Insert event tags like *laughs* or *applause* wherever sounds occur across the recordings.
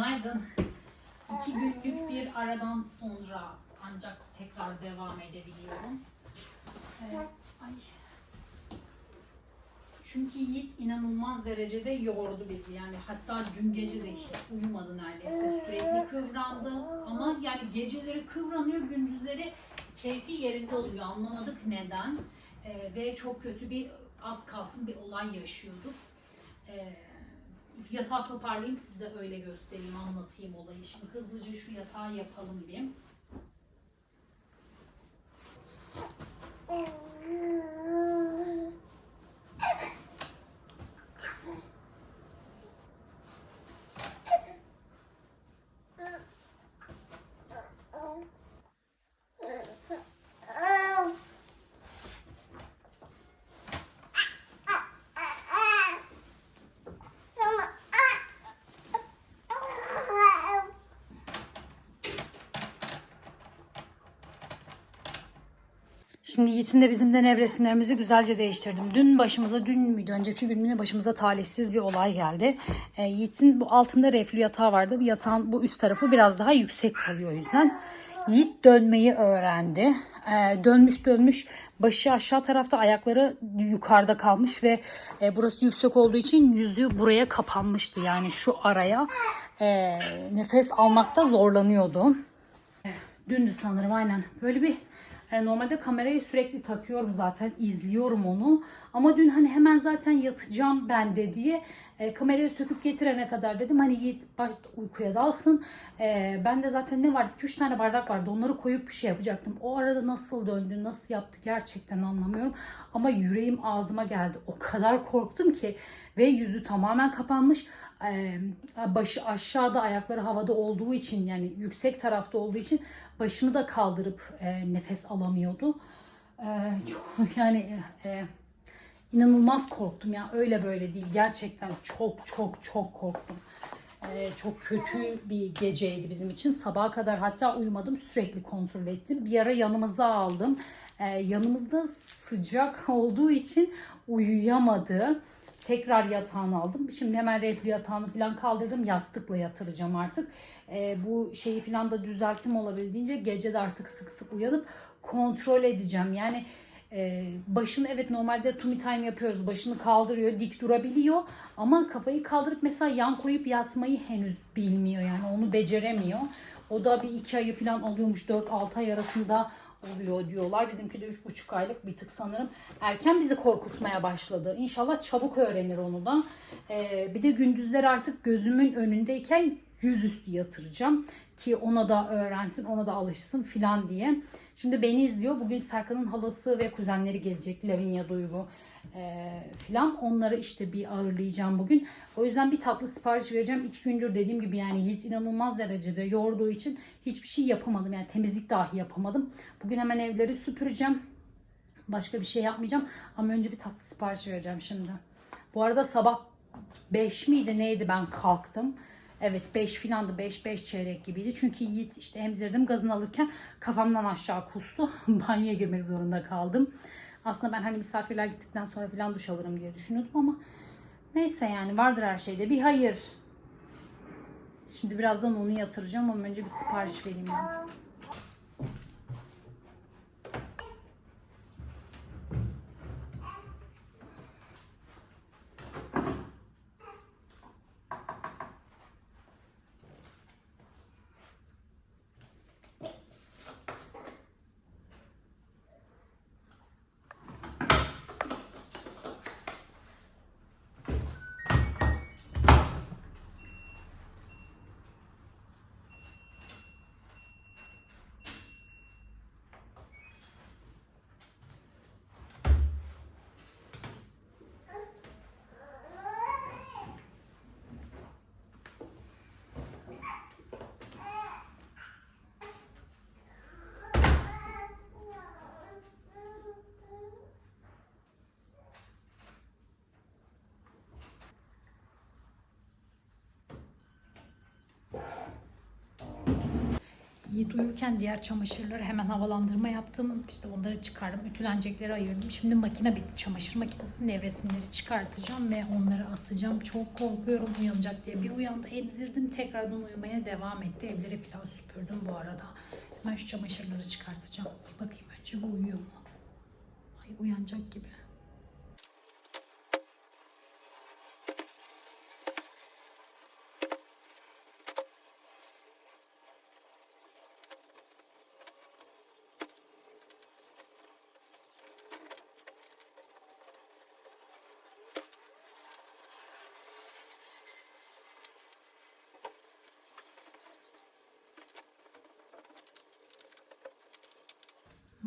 Günaydın. İki günlük bir aradan sonra ancak tekrar devam edebiliyorum. Ee, ay. Çünkü Yiğit inanılmaz derecede yordu bizi. Yani hatta dün gece de hiç uyumadı neredeyse. Sürekli kıvrandı. Ama yani geceleri kıvranıyor, gündüzleri keyfi yerinde oluyor. Anlamadık neden. Ee, ve çok kötü bir az kalsın bir olay yaşıyorduk. Ee, yatağı toparlayayım size öyle göstereyim, anlatayım olayı. Şimdi hızlıca şu yatağı yapalım bir. Şimdi Yiğit'in de bizim de nevresimlerimizi güzelce değiştirdim. Dün başımıza, dün müydü, önceki gün müydü başımıza talihsiz bir olay geldi. E, Yiğit'in bu altında reflü yatağı vardı. Bu yatağın bu üst tarafı biraz daha yüksek kalıyor o yüzden. Yiğit dönmeyi öğrendi. E, dönmüş dönmüş başı aşağı tarafta ayakları yukarıda kalmış ve e, burası yüksek olduğu için yüzü buraya kapanmıştı. Yani şu araya e, nefes almakta zorlanıyordu. Dündü sanırım aynen. Böyle bir e, normalde kamerayı sürekli takıyorum zaten izliyorum onu. Ama dün hani hemen zaten yatacağım ben de diye e, kamerayı söküp getirene kadar dedim hani Yiğit baş, uykuya dalsın. E, ben de zaten ne vardı 2-3 tane bardak vardı onları koyup bir şey yapacaktım. O arada nasıl döndü nasıl yaptı gerçekten anlamıyorum. Ama yüreğim ağzıma geldi. O kadar korktum ki ve yüzü tamamen kapanmış başı aşağıda ayakları havada olduğu için yani yüksek tarafta olduğu için başını da kaldırıp nefes alamıyordu. Çok *laughs* yani inanılmaz korktum ya öyle böyle değil gerçekten çok çok çok korktum. E, çok kötü bir geceydi bizim için. Sabaha kadar hatta uyumadım sürekli kontrol ettim. Bir ara yanımıza aldım. E, yanımızda sıcak *laughs* olduğu için uyuyamadı. Tekrar yatağını aldım. Şimdi hemen reflü yatağını falan kaldırdım. Yastıkla yatıracağım artık. E, bu şeyi falan da düzelttim olabildiğince. Gece de artık sık sık uyanıp kontrol edeceğim. Yani e, başını evet normalde tummy time yapıyoruz. Başını kaldırıyor, dik durabiliyor. Ama kafayı kaldırıp mesela yan koyup yatmayı henüz bilmiyor. Yani onu beceremiyor. O da bir iki ayı falan alıyormuş. 4-6 ay arasında oluyor diyorlar. Bizimki de 3,5 aylık bir tık sanırım. Erken bizi korkutmaya başladı. İnşallah çabuk öğrenir onu da. Ee, bir de gündüzler artık gözümün önündeyken yüzüstü yatıracağım. Ki ona da öğrensin, ona da alışsın filan diye. Şimdi beni izliyor. Bugün Serkan'ın halası ve kuzenleri gelecek. Lavinia Duygu e, filan. Onları işte bir ağırlayacağım bugün. O yüzden bir tatlı sipariş vereceğim. İki gündür dediğim gibi yani Yiğit inanılmaz derecede yorduğu için hiçbir şey yapamadım. Yani temizlik dahi yapamadım. Bugün hemen evleri süpüreceğim. Başka bir şey yapmayacağım. Ama önce bir tatlı sipariş vereceğim şimdi. Bu arada sabah 5 miydi neydi ben kalktım. Evet 5 filandı 5 5 çeyrek gibiydi. Çünkü Yiğit işte emzirdim gazını alırken kafamdan aşağı kustu. *laughs* Banyoya girmek zorunda kaldım. Aslında ben hani misafirler gittikten sonra filan duş alırım diye düşünüyordum ama neyse yani vardır her şeyde bir hayır. Şimdi birazdan onu yatıracağım ama önce bir sipariş vereyim ben. Yiğit uyurken diğer çamaşırları hemen havalandırma yaptım. İşte onları çıkardım. Ütülenecekleri ayırdım. Şimdi makine bitti. Çamaşır makinesinin nevresimleri çıkartacağım ve onları asacağım. Çok korkuyorum uyanacak diye. Bir uyandı emzirdim. Tekrardan uyumaya devam etti. Evleri falan süpürdüm bu arada. Hemen şu çamaşırları çıkartacağım. Bir bakayım önce bu uyuyor mu? Ay uyanacak gibi.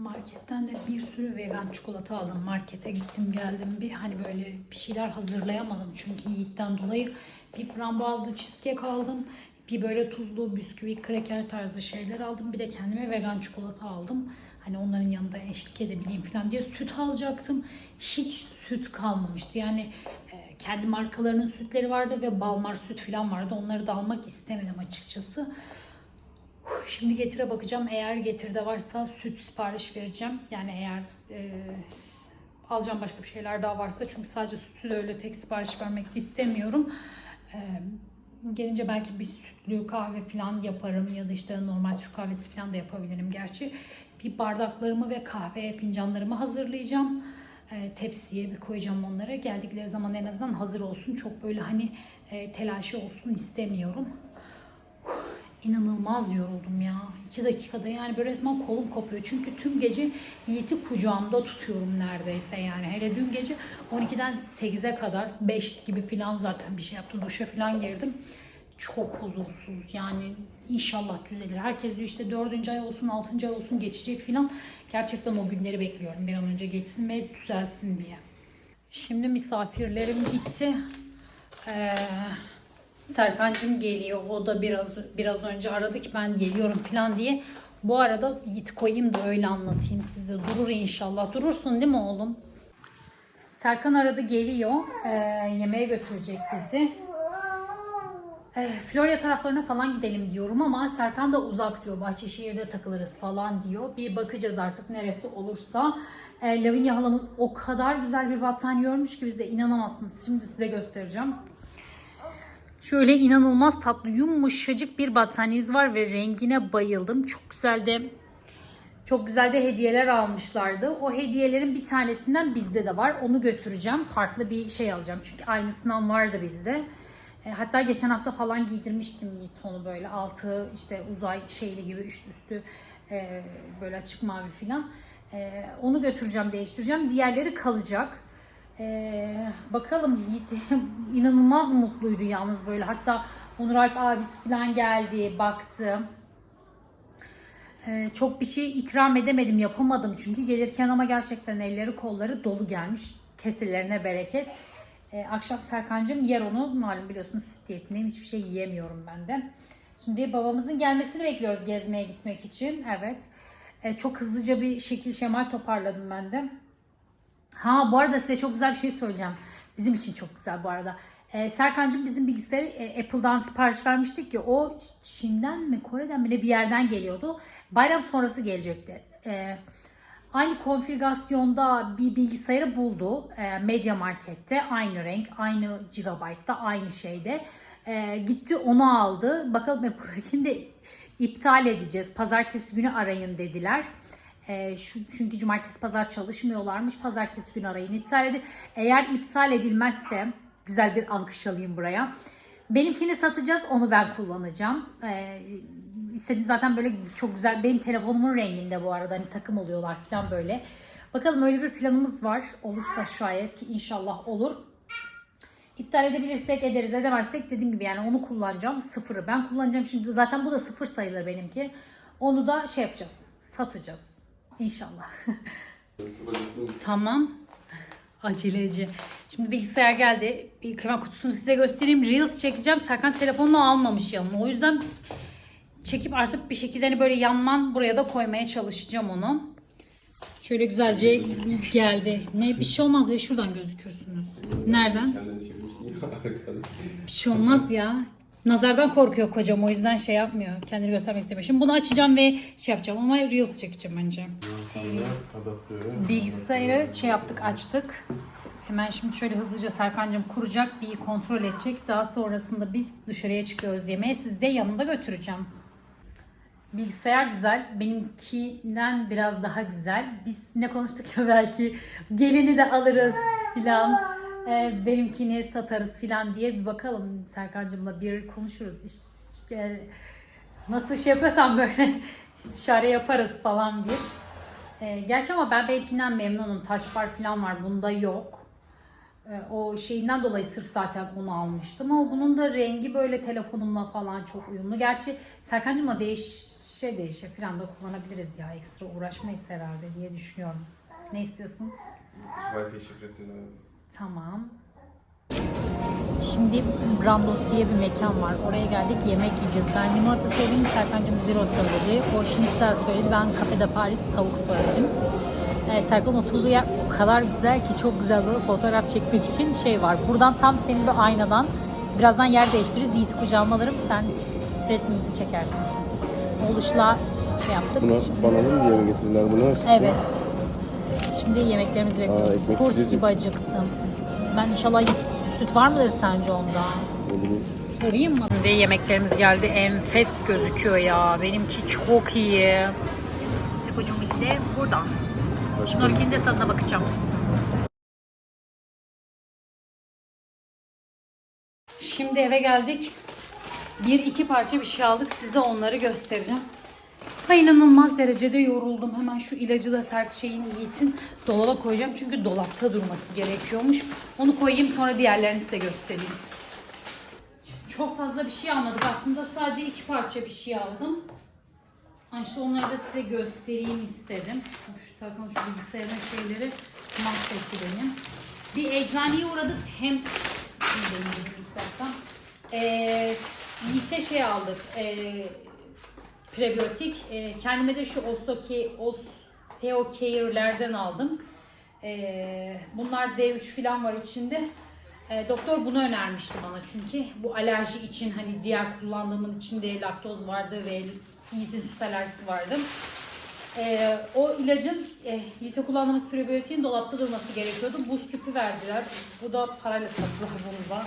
Marketten de bir sürü vegan çikolata aldım. Markete gittim geldim bir hani böyle bir şeyler hazırlayamadım çünkü Yiğit'ten dolayı bir frambuazlı cheesecake aldım. Bir böyle tuzlu bisküvi, kreker tarzı şeyler aldım. Bir de kendime vegan çikolata aldım. Hani onların yanında eşlik edebileyim falan diye süt alacaktım. Hiç süt kalmamıştı. Yani e, kendi markalarının sütleri vardı ve Balmar süt falan vardı. Onları da almak istemedim açıkçası. Şimdi getire bakacağım. Eğer getirde varsa süt sipariş vereceğim. Yani eğer e, alacağım başka bir şeyler daha varsa çünkü sadece sütü de öyle tek sipariş vermek istemiyorum. E, gelince belki bir sütlü kahve falan yaparım ya da işte normal Türk kahvesi falan da yapabilirim gerçi. Bir bardaklarımı ve kahve fincanlarımı hazırlayacağım. E, tepsiye bir koyacağım onları. Geldikleri zaman en azından hazır olsun. Çok böyle hani e, telaşı olsun istemiyorum. İnanılmaz yoruldum ya. İki dakikada yani böyle resmen kolum kopuyor. Çünkü tüm gece Yiğit'i kucağımda tutuyorum neredeyse yani. Hele dün gece 12'den 8'e kadar 5 gibi falan zaten bir şey yaptım. Duşa falan girdim. Çok huzursuz yani inşallah düzelir. Herkes diyor işte 4. ay olsun 6. ay olsun geçecek falan. Gerçekten o günleri bekliyorum bir an önce geçsin ve düzelsin diye. Şimdi misafirlerim gitti. Ee, Serkan'cığım geliyor. O da biraz biraz önce aradı ki ben geliyorum falan diye. Bu arada Yiğit koyayım da öyle anlatayım size. Durur inşallah. Durursun değil mi oğlum? Serkan aradı geliyor. Ee, yemeğe götürecek bizi. Ee, Florya taraflarına falan gidelim diyorum ama Serkan da uzak diyor. Bahçeşehir'de takılırız falan diyor. Bir bakacağız artık neresi olursa. Ee, Lavinia halamız o kadar güzel bir battaniye örmüş ki bize inanamazsınız. Şimdi size göstereceğim. Şöyle inanılmaz tatlı yumuşacık bir battaniyemiz var ve rengine bayıldım. Çok güzel de çok güzel de hediyeler almışlardı. O hediyelerin bir tanesinden bizde de var. Onu götüreceğim. Farklı bir şey alacağım. Çünkü aynısından vardı bizde. E, hatta geçen hafta falan giydirmiştim Yiğit onu böyle. Altı işte uzay şeyli gibi üst üstü e, böyle açık mavi falan. E, onu götüreceğim değiştireceğim. Diğerleri kalacak. Ee, bakalım *laughs* inanılmaz mutluydu yalnız böyle. Hatta Onur Alp abisi falan geldi, baktı. Ee, çok bir şey ikram edemedim, yapamadım çünkü gelirken ama gerçekten elleri kolları dolu gelmiş. Keselerine bereket. Ee, akşam Serkan'cığım yer onu. Malum biliyorsunuz süt diyetindeyim. Hiçbir şey yiyemiyorum ben de. Şimdi babamızın gelmesini bekliyoruz gezmeye gitmek için. Evet. Ee, çok hızlıca bir şekil şemal toparladım ben de. Ha bu arada size çok güzel bir şey söyleyeceğim. Bizim için çok güzel bu arada. Ee, Serkan'cığım bizim bilgisayarı e, Apple'dan sipariş vermiştik ya o Çin'den mi Kore'den mi ne bir yerden geliyordu. Bayram sonrası gelecekti. Ee, aynı konfigürasyonda bir bilgisayarı buldu. Ee, Media Market'te aynı renk, aynı gigabyte'da, aynı şeyde. Ee, gitti onu aldı. Bakalım Apple'dakini de iptal edeceğiz. Pazartesi günü arayın dediler. E, şu, çünkü cumartesi pazar çalışmıyorlarmış. Pazartesi günü arayın iptal edin. Eğer iptal edilmezse güzel bir alkış alayım buraya. Benimkini satacağız. Onu ben kullanacağım. E, istediğim zaten böyle çok güzel. Benim telefonumun renginde bu arada. Hani takım oluyorlar falan böyle. Bakalım öyle bir planımız var. Olursa şayet ki inşallah olur. İptal edebilirsek ederiz edemezsek dediğim gibi yani onu kullanacağım sıfırı ben kullanacağım şimdi zaten bu da sıfır sayılır benimki onu da şey yapacağız satacağız İnşallah. *laughs* tamam. Aceleci. Şimdi bilgisayar geldi. Krema kutusunu size göstereyim. Reels çekeceğim. Serkan telefonunu almamış yanına. O yüzden çekip artık bir şekilde hani böyle yanman buraya da koymaya çalışacağım onu. Şöyle güzelce geldi. Ne bir şey olmaz ve şuradan gözükürsünüz. Nereden? Ya. *laughs* Bir şey olmaz ya. Nazardan korkuyor kocam o yüzden şey yapmıyor. Kendini göstermek istemiyor. Şimdi bunu açacağım ve şey yapacağım ama Reels çekeceğim önce. Bilgisayarı şey yaptık açtık. Hemen şimdi şöyle hızlıca Serkan'cığım kuracak bir kontrol edecek. Daha sonrasında biz dışarıya çıkıyoruz yemeğe. Sizi de yanımda götüreceğim. Bilgisayar güzel. Benimkinden biraz daha güzel. Biz ne konuştuk ya belki gelini de alırız filan. Ee, benimkini satarız filan diye bir bakalım. Serkan'cığımla bir konuşuruz. İşte nasıl şey yapıyorsam böyle *laughs* istişare yaparız falan bir. Ee, gerçi ama ben benimkinden memnunum. Taş bar falan var. Bunda yok. Ee, o şeyinden dolayı sırf zaten onu almıştım. Ama bunun da rengi böyle telefonumla falan çok uyumlu. Gerçi Serkan'cığımla değişe değişe falan da kullanabiliriz ya. Ekstra uğraşmayız herhalde diye düşünüyorum. Ne istiyorsun? Wi-Fi şifresi lazım. Tamam. Şimdi Brandos diye bir mekan var. Oraya geldik yemek yiyeceğiz. Ben limonata söyledim. Serkan'cığım zero söyledi. O şinitsel söyledi. Ben Cafe'de Paris tavuk söyledim. Ee, Serkan oturduğu yer o kadar güzel ki çok güzel böyle fotoğraf çekmek için şey var. Buradan tam senin bir aynadan birazdan yer değiştiririz. Yiğit kucağıma alırım. Sen resmimizi çekersin. Oluşla şey yaptık. Buna Şimdi- bananın diye mi getirdiler bunu? Evet. Şimdi yemeklerimizi bekliyoruz. Kurt gibi acıktım. Ben inşallah süt var mıdır sence onda? Bileyim. Sorayım mı? Şimdi yemeklerimiz geldi. Enfes gözüküyor ya. Benimki çok iyi. Sekocuğumunki de burada. Şunlarınkinin de tadına bakacağım. Şimdi eve geldik. Bir iki parça bir şey aldık. Size onları göstereceğim. Ha inanılmaz derecede yoruldum. Hemen şu ilacı da sert şeyin Yiğit'in dolaba koyacağım. Çünkü dolapta durması gerekiyormuş. Onu koyayım sonra diğerlerini size göstereyim. Çok fazla bir şey almadık. Aslında sadece iki parça bir şey aldım. Ha işte onları da size göstereyim istedim. Serkan şu bilgisayarın şeyleri mahvetti benim. Bir eczaneye uğradık. Hem ilk. Ee, Yiğit'e şey aldık. Ee, prebiyotik. Ee, kendime de şu Ostoke, Osteocare'lerden aldım. Ee, bunlar D3 falan var içinde. Ee, doktor bunu önermişti bana çünkü bu alerji için hani diğer kullandığımın içinde laktoz vardı ve Yiğit'in süt alerjisi vardı. Ee, o ilacın e, Yiğit'e kullandığımız prebiyotiğin dolapta durması gerekiyordu. Buz küpü verdiler. Bu da parayla sattılar bunu da.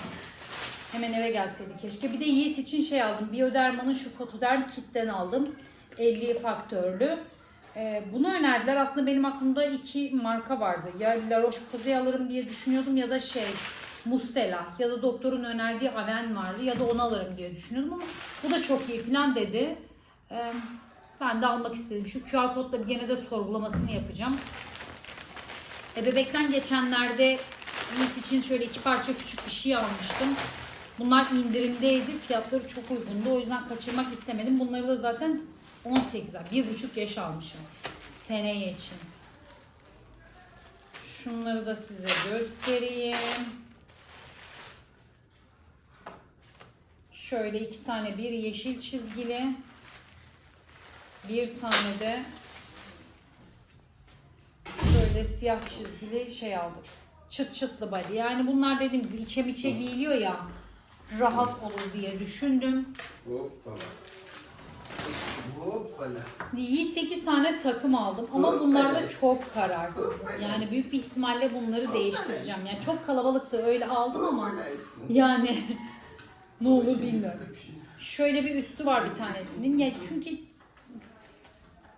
Hemen eve gelseydi keşke. Bir de Yiğit için şey aldım. Bioderma'nın şu fotoderm kitten aldım. 50 faktörlü. Ee, bunu önerdiler. Aslında benim aklımda iki marka vardı. Ya La Roche-Posay alırım diye düşünüyordum ya da şey Mustela ya da doktorun önerdiği Aven vardı ya da onu alırım diye düşünüyordum ama bu da çok iyi falan dedi. Ee, ben de almak istedim. Şu QR kodla gene de sorgulamasını yapacağım. E, bebekten geçenlerde Yiğit için şöyle iki parça küçük bir şey almıştım. Bunlar indirimdeydi. Fiyatları çok uygundu. O yüzden kaçırmak istemedim. Bunları da zaten 18 ay, bir buçuk yaş almışım. Seneye için. Şunları da size göstereyim. Şöyle iki tane bir yeşil çizgili. Bir tane de şöyle siyah çizgili şey aldık. Çıt çıtlı body. Yani bunlar gibi içe miçe giyiliyor ya. Rahat olur diye düşündüm. Hoppala. Hoppala. Yiğit iki tane takım aldım ama bunlar da çok kararsız. Yani büyük bir ihtimalle bunları değiştireceğim. Yani çok kalabalıktı öyle aldım ama yani *laughs* ne olur bilmiyorum. Şöyle bir üstü var bir tanesinin. Ya çünkü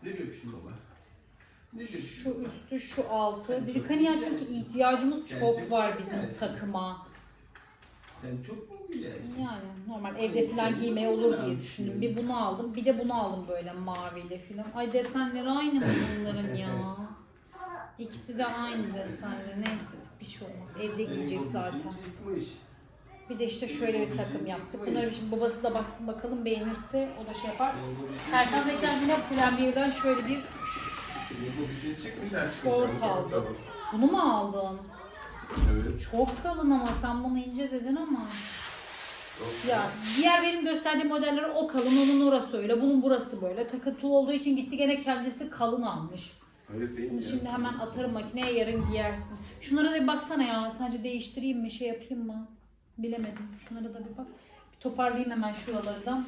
Ne diyor şimdi baba? Şu üstü şu altı. Birikaniye çünkü ihtiyacımız çok var bizim takıma. Sen çok mu güzelsin? Yani normal evde falan giymeye olur diye düşündüm. Bir bunu aldım. Bir de bunu aldım böyle maviyle falan. Ay desenleri aynı mı bunların ya? *laughs* İkisi de aynı desenli. Neyse bir şey olmaz. Evde giyecek zaten. Çıkmış. Bir de işte şöyle bir takım yaptık. Bunları şimdi babası da baksın bakalım beğenirse o da şey yapar. Serkan da kendine Plan birden şöyle bir Bu bir şey çıkmış aşkım. Şort bakalım. bunu mu aldın? Evet. Çok kalın ama sen bunu ince dedin ama. Çok Ya diğer benim gösterdiğim modeller o kalın onun orası öyle bunun burası böyle takıntılı olduğu için gitti gene kendisi kalın almış. Hayır değil ya. şimdi hemen atarım makineye yarın giyersin. Şunlara da bir baksana ya sadece değiştireyim mi şey yapayım mı bilemedim. Şunlara da bir bak. Bir Toparlayayım hemen şuralardan.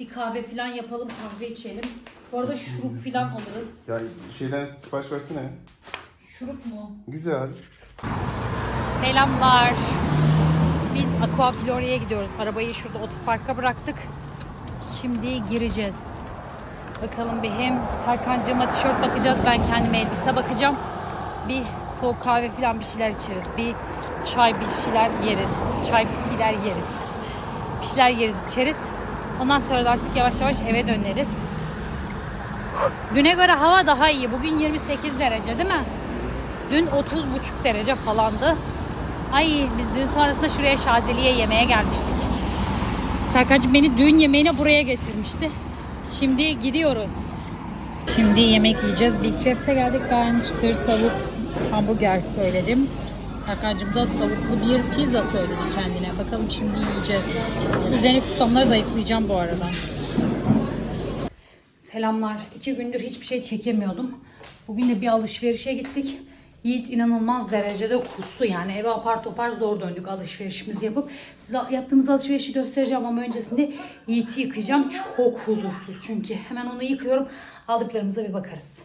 Bir kahve falan yapalım, kahve içelim. Bu arada şurup falan alırız. Ya şeyden sipariş versene. Şurup mu? Güzel. Selamlar. Biz Aqua Floria'ya gidiyoruz. Arabayı şurada otoparka bıraktık. Şimdi gireceğiz. Bakalım bir hem Serkan'cığıma tişört bakacağız. Ben kendime elbise bakacağım. Bir soğuk kahve falan bir şeyler içeriz. Bir çay bir şeyler yeriz. Çay bir şeyler yeriz. Bir şeyler yeriz içeriz. Ondan sonra da artık yavaş yavaş eve döneriz. Düne göre hava daha iyi. Bugün 28 derece değil mi? Dün 30,5 derece falandı. Ay biz dün sonrasında şuraya Şazeli'ye yemeğe gelmiştik. Serkan'cığım beni düğün yemeğine buraya getirmişti. Şimdi gidiyoruz. Şimdi yemek yiyeceğiz. Big Chef'e geldik. Ben çıtır tavuk hamburger söyledim. Serkan'cığım da tavuklu bir pizza söyledi kendine. Bakalım şimdi yiyeceğiz. Şu üzerine kusamları da yıkayacağım bu arada. Selamlar. İki gündür hiçbir şey çekemiyordum. Bugün de bir alışverişe gittik. Yiğit inanılmaz derecede kustu yani eve apar topar zor döndük alışverişimizi yapıp. Size yaptığımız alışverişi göstereceğim ama öncesinde Yiğit'i yıkayacağım. Çok huzursuz çünkü. Hemen onu yıkıyorum. Aldıklarımıza bir bakarız.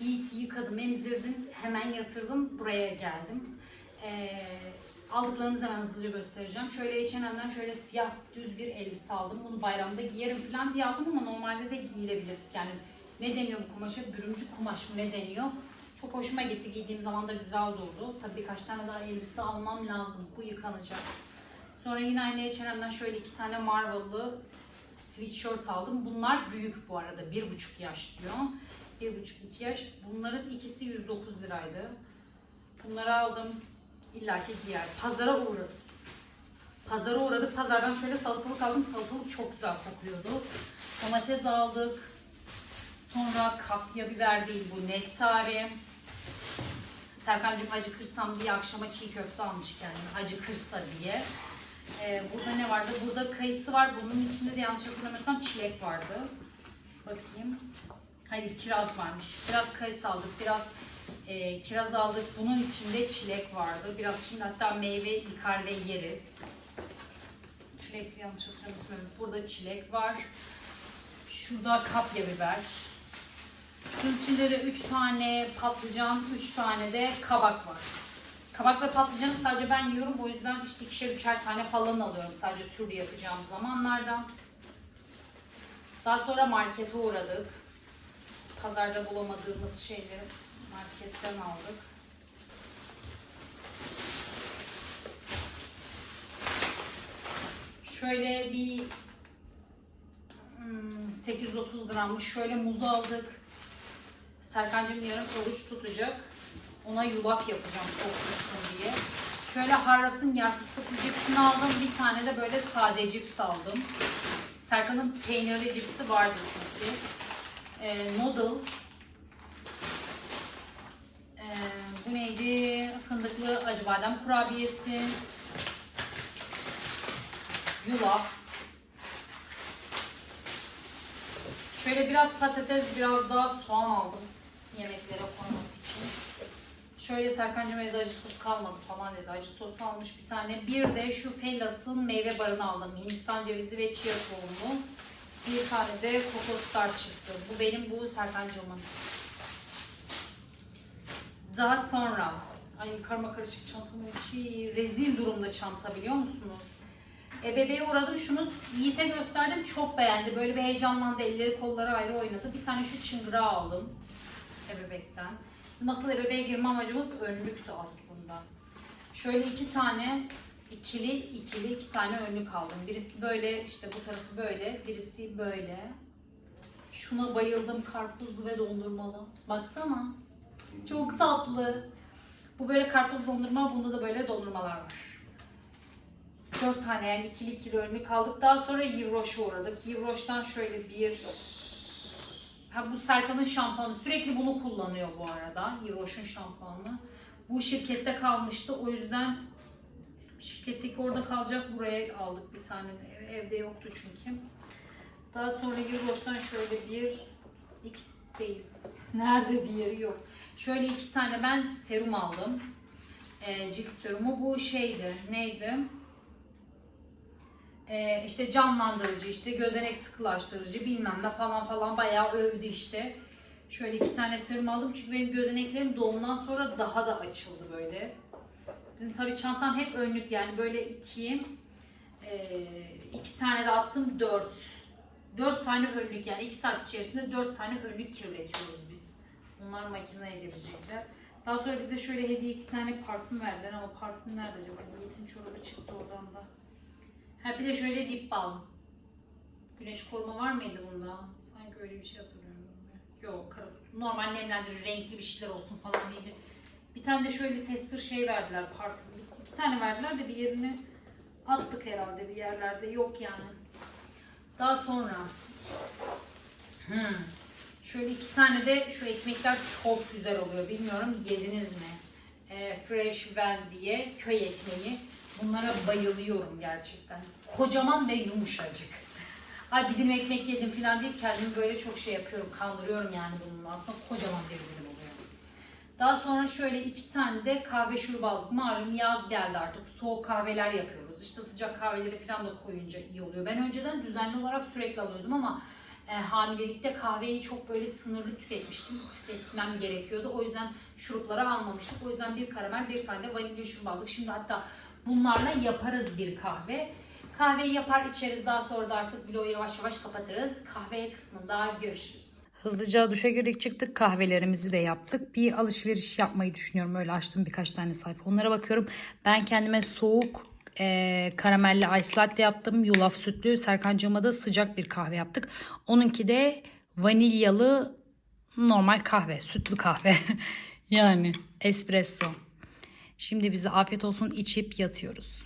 Yiğit'i yıkadım, emzirdim. Hemen yatırdım. Buraya geldim. Ee, aldıklarımızı hemen hızlıca göstereceğim. Şöyle H&M'den şöyle siyah düz bir elbise aldım. Bunu bayramda giyerim falan diye aldım ama normalde de giyilebilirdik. Yani ne deniyor bu kumaşa? Bürümcü kumaş mı ne deniyor? Çok hoşuma gitti. Giydiğim zaman da güzel durdu. Tabii birkaç tane daha elbise almam lazım. Bu yıkanacak. Sonra yine aynı H&M'den şöyle iki tane Marvel'lı sweatshirt aldım. Bunlar büyük bu arada. Bir buçuk yaş diyor. Bir buçuk iki yaş. Bunların ikisi 109 liraydı. Bunları aldım. İlla ki giyer. Pazara uğradık. Pazara uğradık. Pazardan şöyle salatalık aldım. Salatalık çok güzel kokuyordu. Domates aldık. Sonra kapya biber değil bu nektari. Serkan'cığım acıkırsam diye akşama çiğ köfte almış kendine. Acıkırsa diye. Ee, burada ne vardı? Burada kayısı var. Bunun içinde de yanlış hatırlamıyorsam çilek vardı. Bakayım. Hayır kiraz varmış. Biraz kayısı aldık. Biraz e, kiraz aldık. Bunun içinde çilek vardı. Biraz şimdi hatta meyve yıkar ve yeriz. Çilek yanlış hatırlamıyorsam. Burada çilek var. Şurada kapya biber. Şunun içinde de 3 tane patlıcan, 3 tane de kabak var. Kabak ve patlıcanı sadece ben yiyorum. O yüzden işte ikişer üçer tane falan alıyorum. Sadece türlü yapacağım zamanlarda. Daha sonra markete uğradık. Pazarda bulamadığımız şeyleri marketten aldık. Şöyle bir hmm, 830 grammış şöyle muz aldık. Serkan'cığım yarın oruç tutacak. Ona yulaf yapacağım koklasın diye. Şöyle Harras'ın yer fıstıklı cipsini aldım. Bir tane de böyle sade cips aldım. Serkan'ın peynirli cipsi vardı çünkü. Ee, noodle. Ee, bu neydi? Fındıklı acı badem kurabiyesi. Yulaf. Şöyle biraz patates, biraz daha soğan aldım yemeklere koymak için. Şöyle Serkan'cığım evde acı sos kalmadı falan dedi. Acı sos almış bir tane. Bir de şu Fellas'ın meyve barını aldım. Hindistan cevizli ve chia tohumlu. Bir tane de kokostar çıktı. Bu benim, bu Serkan'cığımın. Daha sonra, ay karma karışık çantamın içi rezil durumda çanta biliyor musunuz? E bebeğe uğradım şunu Yiğit'e gösterdim çok beğendi. Böyle bir heyecanlandı elleri kolları ayrı oynadı. Bir tane şu çıngırağı aldım ebebekten. Bizim asıl ebeveğe girme amacımız önlüktü aslında. Şöyle iki tane ikili ikili iki tane önlük aldım. Birisi böyle işte bu tarafı böyle birisi böyle. Şuna bayıldım karpuzlu ve dondurmalı. Baksana. Çok tatlı. Bu böyle karpuz dondurma bunda da böyle dondurmalar var. Dört tane yani ikili ikili önlük aldık. Daha sonra Yivroş'a uğradık. Yivroş'tan şöyle bir Ha bu Serkan'ın şampuanı. Sürekli bunu kullanıyor bu arada. Yiroş'un şampuanı. Bu şirkette kalmıştı. O yüzden şirketteki orada kalacak. Buraya aldık bir tane. Ev- Evde yoktu çünkü. Daha sonra Yiroş'tan şöyle bir iki değil. Nerede diğeri yok. Şöyle iki tane ben serum aldım. Ee, cilt serumu. Bu şeydi. Neydi? Ee, işte canlandırıcı, işte gözenek sıkılaştırıcı bilmem ne falan falan bayağı övdü işte. Şöyle iki tane serum aldım çünkü benim gözeneklerim doğumdan sonra daha da açıldı böyle. Bizim tabii çantam hep önlük yani böyle iki, e, iki tane de attım dört. Dört tane önlük yani iki saat içerisinde dört tane önlük kirletiyoruz biz. Bunlar makineye girecekler. Daha sonra bize şöyle hediye iki tane parfüm verdiler ama parfüm nerede acaba? Yiğit'in çorabı çıktı oradan da. Ha bir de şöyle dip balm. Güneş koruma var mıydı bunda? Sanki öyle bir şey hatırlıyorum. Yok, normal nemlendirici, renkli bir şeyler olsun falan diyece. Bir tane de şöyle tester şey verdiler, parfüm. İki tane verdiler de bir yerini attık herhalde bir yerlerde. Yok yani. Daha sonra hmm, şöyle iki tane de şu ekmekler çok güzel oluyor. Bilmiyorum yediniz mi? Ee, Fresh Well diye köy ekmeği. Bunlara bayılıyorum gerçekten. Kocaman ve yumuşacık. Ay bir dilim ekmek yedim falan değil kendimi böyle çok şey yapıyorum. Kandırıyorum yani bununla. Aslında kocaman bir dilim oluyor. Daha sonra şöyle iki tane de kahve şurubu aldık. Malum yaz geldi artık. Soğuk kahveler yapıyoruz. İşte sıcak kahveleri falan da koyunca iyi oluyor. Ben önceden düzenli olarak sürekli alıyordum ama e, hamilelikte kahveyi çok böyle sınırlı tüketmiştim. Tüketmem gerekiyordu. O yüzden şurupları almamıştık. O yüzden bir karamel, bir tane de vanilya şurubu aldık. Şimdi hatta bunlarla yaparız bir kahve. Kahveyi yapar içeriz. Daha sonra da artık vlogu yavaş yavaş kapatırız. Kahve kısmında görüşürüz. Hızlıca duşa girdik çıktık kahvelerimizi de yaptık. Bir alışveriş yapmayı düşünüyorum. Öyle açtım birkaç tane sayfa. Onlara bakıyorum. Ben kendime soğuk e, karamelli ice latte yaptım. Yulaf sütlü. Serkancığıma da sıcak bir kahve yaptık. Onunki de vanilyalı normal kahve. Sütlü kahve. *laughs* yani espresso. Şimdi bize afiyet olsun içip yatıyoruz.